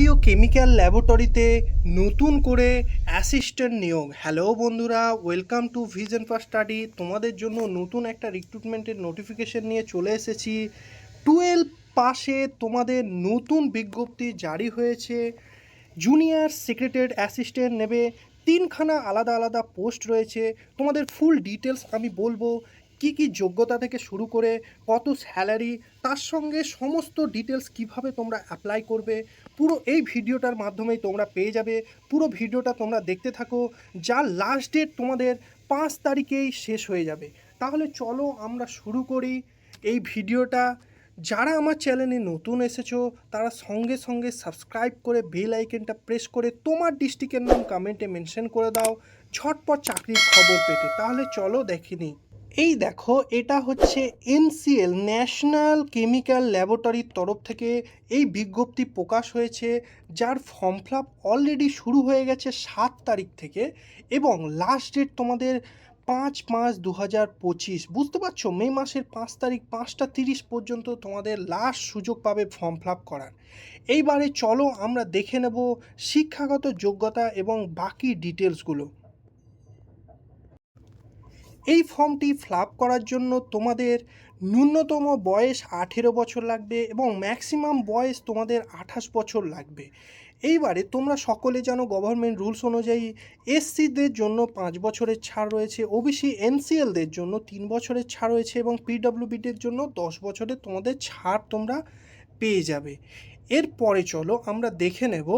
ভারতীয় কেমিক্যাল ল্যাবরেটরিতে নতুন করে অ্যাসিস্ট্যান্ট নিয়োগ। হ্যালো বন্ধুরা welcome to vision for study তোমাদের জন্য নতুন একটা রিক্রুটমেন্টের নোটিফিকেশন নিয়ে চলে এসেছি। টুয়েলভ পাশে তোমাদের নতুন বিজ্ঞপ্তি জারি হয়েছে। জুনিয়র সেক্রেটারি অ্যাসিস্ট্যান্ট নেবে। তিনখানা আলাদা আলাদা পোস্ট রয়েছে। তোমাদের ফুল ডিটেলস আমি বলব। কি কি যোগ্যতা থেকে শুরু করে কত স্যালারি তার সঙ্গে সমস্ত ডিটেলস কীভাবে তোমরা অ্যাপ্লাই করবে, পুরো এই ভিডিওটার মাধ্যমেই তোমরা পেয়ে যাবে, পুরো ভিডিওটা তোমরা দেখতে থাকো, যার লাস্ট ডেট তোমাদের পাঁচ তারিখেই শেষ হয়ে যাবে। তাহলে চলো আমরা শুরু করি এই ভিডিওটা। যারা আমার চ্যানেলে নতুন এসেছ, তারা সঙ্গে সঙ্গে সাবস্ক্রাইব করে বেল আইকনটা প্রেস করে তোমার ডিস্ট্রিক্টের নাম কমেন্টে মেনশন করে দাও, ঝটপট চাকরির খবর পেতে। তাহলে চলো দেখিনি এই দেখো, এটা হচ্ছে এনসিএল ন্যাশনাল কেমিক্যাল ল্যাবরেটরির তরফ থেকে এই বিজ্ঞপ্তি প্রকাশ হয়েছে, যার ফর্ম ফিল আপ অলরেডি শুরু হয়ে গেছে সাত তারিখ থেকে এবং লাস্ট ডেট তোমাদের পাঁচ পাঁচ দু হাজার পঁচিশ। বুঝতে পারছ? মে মাসের পাঁচ তারিখ, পাঁচটা তিরিশ পর্যন্ত তোমাদের লাস্ট সুযোগ পাবে ফর্ম ফিল আপ করার। এইবারে চলো আমরা দেখে নেব শিক্ষাগত যোগ্যতা এবং বাকি ডিটেলসগুলো এই ফর্মটি ফিল করার জন্য তোমাদের ন্যূনতম বয়স আঠেরো বছর লাগবে এবং ম্যাক্সিমাম বয়স তোমাদের আঠাশ বছর লাগবে। এইবারে তোমরা সকলে জানো গভর্নমেন্ট রুলস অনুযায়ী এসসিদের জন্য পাঁচ বছরের ছাড় রয়েছে ওবিসি এনসিএলদের জন্য তিন বছরের ছাড় রয়েছে এবং পিডব্লিউবিদের জন্য দশ বছরের তোমাদের ছাড় তোমরা পেয়ে যাবে। এরপরে চলো আমরা দেখে নেব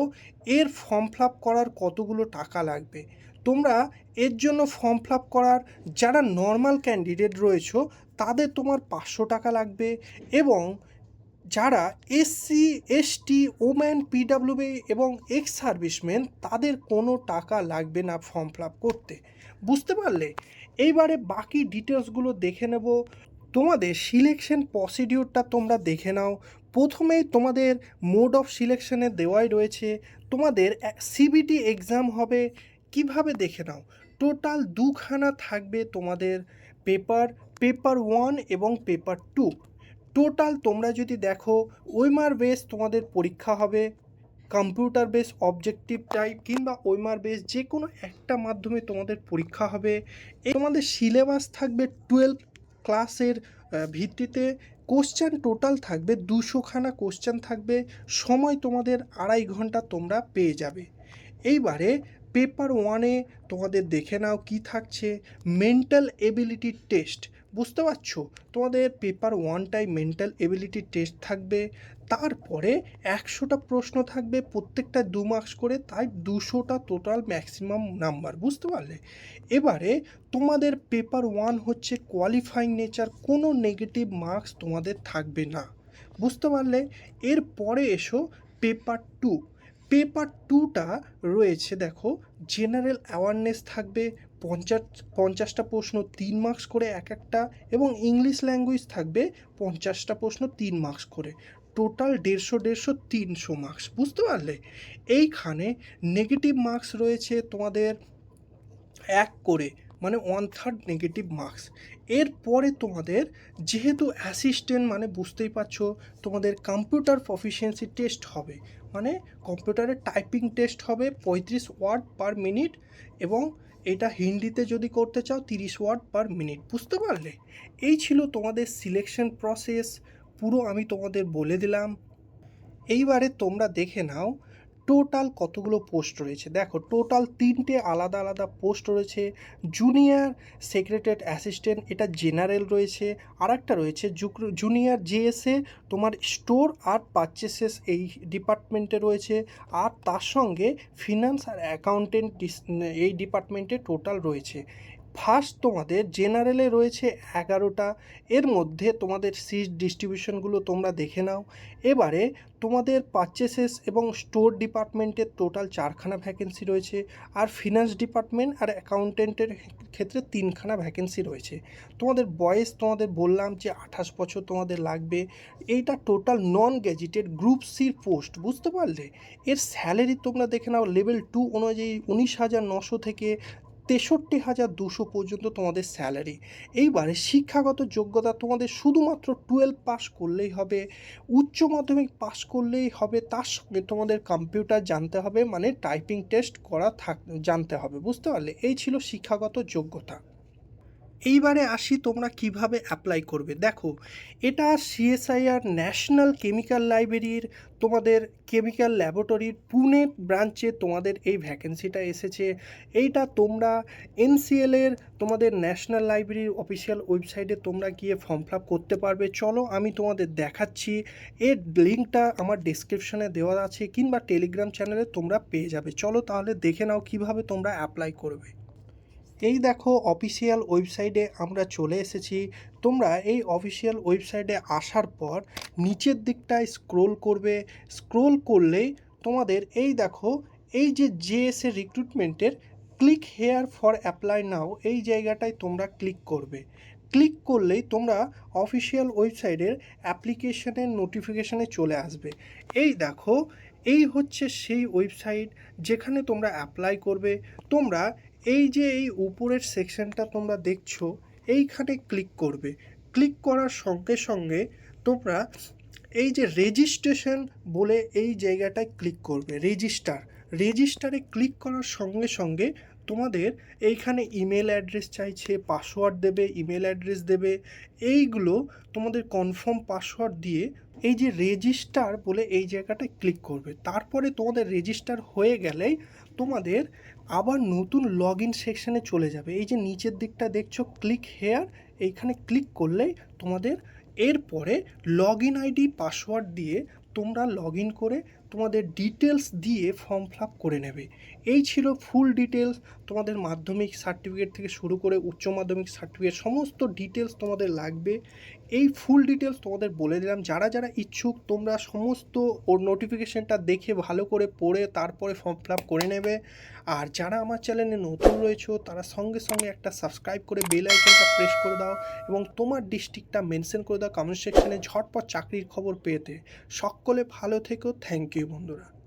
এর ফর্ম ফিল করার কতগুলো টাকা লাগবে। তোমরা এর জন্য ফর্ম ফিল করার যারা নর্মাল ক্যান্ডিডেট রয়েছো, তাদের তোমার পাঁচশো টাকা লাগবে এবং যারা এসসি এসটি ওম্যান পিডাব্লিউবি এবং এক্স সার্ভিসম্যান তাদের কোনো টাকা লাগবে না ফর্ম ফিল করতে। বুঝতে পারলে? এইবারে বাকি ডিটেলসগুলো দেখে নেব। তোমাদের সিলেকশন প্রসিডিওরটা তোমরা দেখে নাও। প্রথমেই তোমাদের মোড অফ সিলেকশনে দেওয়াই রয়েছে, তোমাদের সিবিটি এক্সাম হবে, কীভাবে দেখে নাও? টোটাল দুখানা থাকবে তোমাদের পেপার পেপার ওয়ান এবং পেপার টু টোটাল তোমরা যদি দেখো ওইমার বেস তোমাদের পরীক্ষা হবে কম্পিউটার বেস অবজেক্টিভ টাইপ কিংবা ওইমার বেস যে কোনো একটা মাধ্যমে তোমাদের পরীক্ষা হবে। তোমাদের সিলেবাস থাকবে টুয়েলভ ক্লাসের ভিত্তিতে। কোশ্চেন টোটাল থাকবে, দুশোখানা কোশ্চেন থাকবে, সময় তোমাদের আড়াই ঘণ্টা তোমরা পেয়ে যাবে। এইবারে পেপার ওয়ানে তোমাদের দেখে নাও কি থাকছে। মেন্টাল এবিলিটি টেস্ট বুঝতে পারছ? তোমাদের পেপার ওয়ানটাই মেন্টাল এবিলিটি টেস্ট থাকবে, তারপরে একশোটা প্রশ্ন থাকবে প্রত্যেকটা দু মার্কস করে, তাই দুশোটা টোটাল ম্যাক্সিমাম নাম্বার বুঝতে পারলে? এবারে তোমাদের পেপার ওয়ান হচ্ছে কোয়ালিফাইং নেচার কোনো নেগেটিভ মার্কস তোমাদের থাকবে না, বুঝতে পারলে? এরপরে এসো পেপার টু পেপার টুটা রয়েছে দেখো জেনারেল অ্যাওয়ারনেস থাকবে পঞ্চাশ, পঞ্চাশটা প্রশ্ন তিন মার্কস করে এক একটা এবং ইংলিশ ল্যাঙ্গুয়েজ থাকবে পঞ্চাশটা প্রশ্ন তিন মার্কস করে। টোটাল দেড়শো দেড়শো, তিনশো মার্কস বুঝতে পারলে? এইখানে নেগেটিভ মার্কস রয়েছে তোমাদের এক করে মানে ওয়ান থার্ড নেগেটিভ মার্কস এরপরে তোমাদের যেহেতু অ্যাসিস্ট্যান্ট মানে বুঝতেই পারছ, তোমাদের কম্পিউটার প্রফিসিয়েন্সি টেস্ট হবে মানে কম্পিউটারে টাইপিং টেস্ট হবে পঁয়ত্রিশ ওয়ার্ড পার মিনিট এবং এটা হিন্দিতে যদি করতে চাও, তিরিশ ওয়ার্ড পার মিনিট। বুঝতে পারলে? এই ছিল তোমাদের সিলেকশন প্রসেস পুরো আমি তোমাদের বলে দিলাম। এইবারে তোমরা দেখে নাও টোটাল কতগুলো পোস্ট রয়েছে? দেখো, টোটাল তিনটে আলাদা আলাদা পোস্ট রয়েছে। জুনিয়র সেক্রেটারি অ্যাসিস্ট্যান্ট, এটা জেনারেল রয়েছে। আর একটা রয়েছে জুনিয়র জেএসএ, তোমার স্টোর আর পারচেসেস এই ডিপার্টমেন্টে রয়েছে। আর তার সঙ্গে ফিনান্স আর অ্যাকাউন্টেন্ট এই ডিপার্টমেন্টে টোটাল রয়েছে। ফার্স্ট তোমাদের জেনারেলে রয়েছে এগারোটা। এর মধ্যে তোমাদের সিট ডিস্ট্রিবিউশনগুলো তোমরা দেখে নাও। এবারে তোমাদের পারচেসেস এবং স্টোর ডিপার্টমেন্টের টোটাল চারখানা ভ্যাকেন্সি রয়েছে আর ফিনান্স ডিপার্টমেন্ট আর অ্যাকাউন্টেন্টের ক্ষেত্রে তিনখানা ভ্যাকেন্সি রয়েছে। তোমাদের বয়স তোমাদের বললাম যে আঠাশ বছর তোমাদের লাগবে। এইটা টোটাল নন গ্যাজেটেড গ্রুপ সির পোস্ট বুঝতে পারলে? এর স্যালারি তোমরা দেখে নাও লেভেল টু অনুযায়ী উনিশ হাজার নশো থেকে তেষট্টি হাজার দুশো পর্যন্ত তোমাদের স্যালারি এইবারে শিক্ষাগত যোগ্যতা তোমাদের শুধুমাত্র টুয়েলভ পাস করলেই হবে, উচ্চ মাধ্যমিক পাস করলেই হবে, তার সঙ্গে তোমাদের কম্পিউটার জানতে হবে মানে টাইপিং টেস্ট করা থাক, জানতে হবে, বুঝতে পারলে? এই ছিল শিক্ষাগত যোগ্যতা। এইবারে আসি তোমরা কীভাবে অ্যাপ্লাই করবে। দেখো, এটা সিএসআইআর ন্যাশনাল কেমিক্যাল লাইব্রেরির তোমাদের কেমিক্যাল ল্যাবরেটরির পুনে ব্রাঞ্চে তোমাদের এই ভ্যাকেন্সিটা এসেছে। এইটা তোমরা এনসিএল এর তোমাদের ন্যাশনাল লাইব্রেরির অফিসিয়াল ওয়েবসাইটে তোমরা গিয়ে ফর্ম ফিল করতে পারবে। চলো, আমি তোমাদের দেখাচ্ছি। এর লিঙ্কটা আমার ডিসক্রিপশনে দেওয়া আছে কিংবা টেলিগ্রাম চ্যানেলে তোমরা পেয়ে যাবে। চলো তাহলে দেখে নাও কীভাবে তোমরা অ্যাপ্লাই করবে। এই দেখো অফিসিয়াল ওয়েবসাইটে আমরা চলে এসেছি। তোমরা এই অফিসিয়াল ওয়েবসাইটে আসার পর নিচের দিকটায় স্ক্রোল করবে। স্ক্রোল করলেই তোমাদের এই দেখো, এই যে JSA রিক্রুটমেন্টের click here for apply now এই জায়গাটায় তোমরা ক্লিক করবে। ক্লিক করলেই তোমরা অফিসিয়াল ওয়েবসাইটের অ্যাপ্লিকেশনের নোটিফিকেশানে চলে আসবে। এই দেখো, এই হচ্ছে সেই ওয়েবসাইট যেখানে তোমরা অ্যাপ্লাই করবে। তোমরা এই যে এই উপরের সেকশনটা তোমরা দেখছ, এইখানে ক্লিক করবে। ক্লিক করার সঙ্গে সঙ্গে তোমরা এই যে রেজিস্ট্রেশন বলে এই জায়গাটায় ক্লিক করবে রেজিস্টার রেজিস্টারে ক্লিক করার সঙ্গে সঙ্গে তোমাদের এইখানে ইমেল অ্যাড্রেস চাইছে পাসওয়ার্ড দেবে ইমেল অ্যাড্রেস দেবে। এইগুলো তোমাদের কনফার্ম পাসওয়ার্ড দিয়ে এই যে রেজিস্টার বলে এই জায়গাটায় ক্লিক করবে। তারপরে তোমাদের রেজিস্টার হয়ে গেলেই তোমাদের আবার নতুন লগ ইন সেকশানে চলে যাবে। এই যে নিচের দিকটা দেখছ ক্লিক হেয়ার এইখানে ক্লিক করলেই তোমাদের এরপরে লগ ইন আইডি পাসওয়ার্ড দিয়ে তোমরা লগ ইন করে তোমাদের ডিটেলস দিয়ে ফর্ম ফিল করে নেবে। এই ছিল ফুল ডিটেলস তোমাদের মাধ্যমিক সার্টিফিকেট থেকে শুরু করে উচ্চ মাধ্যমিক সার্টিফিকেট সমস্ত ডিটেলস তোমাদের লাগবে। এই ফুল ডিটেলস তোমাদের বলে দিলাম। যারা যারা ইচ্ছুক, তোমরা সমস্ত ওর নোটিফিকেশানটা দেখে ভালো করে পড়ে তারপরে ফর্ম ফিল আপ করে নেবে। আর যারা আমার চ্যানেলে নতুন রয়েছে, তারা সঙ্গে সঙ্গে একটা সাবস্ক্রাইব করে বেল আইকনটা প্রেস করে দাও এবং তোমার ডিস্ট্রিক্টটা মেনশন করে দাও কমেন্ট সেকশনে ঝটপট চাকরির খবর পেতে। সকলে ভালো থেকো। থ্যাংক ইউ বন্ধুরা।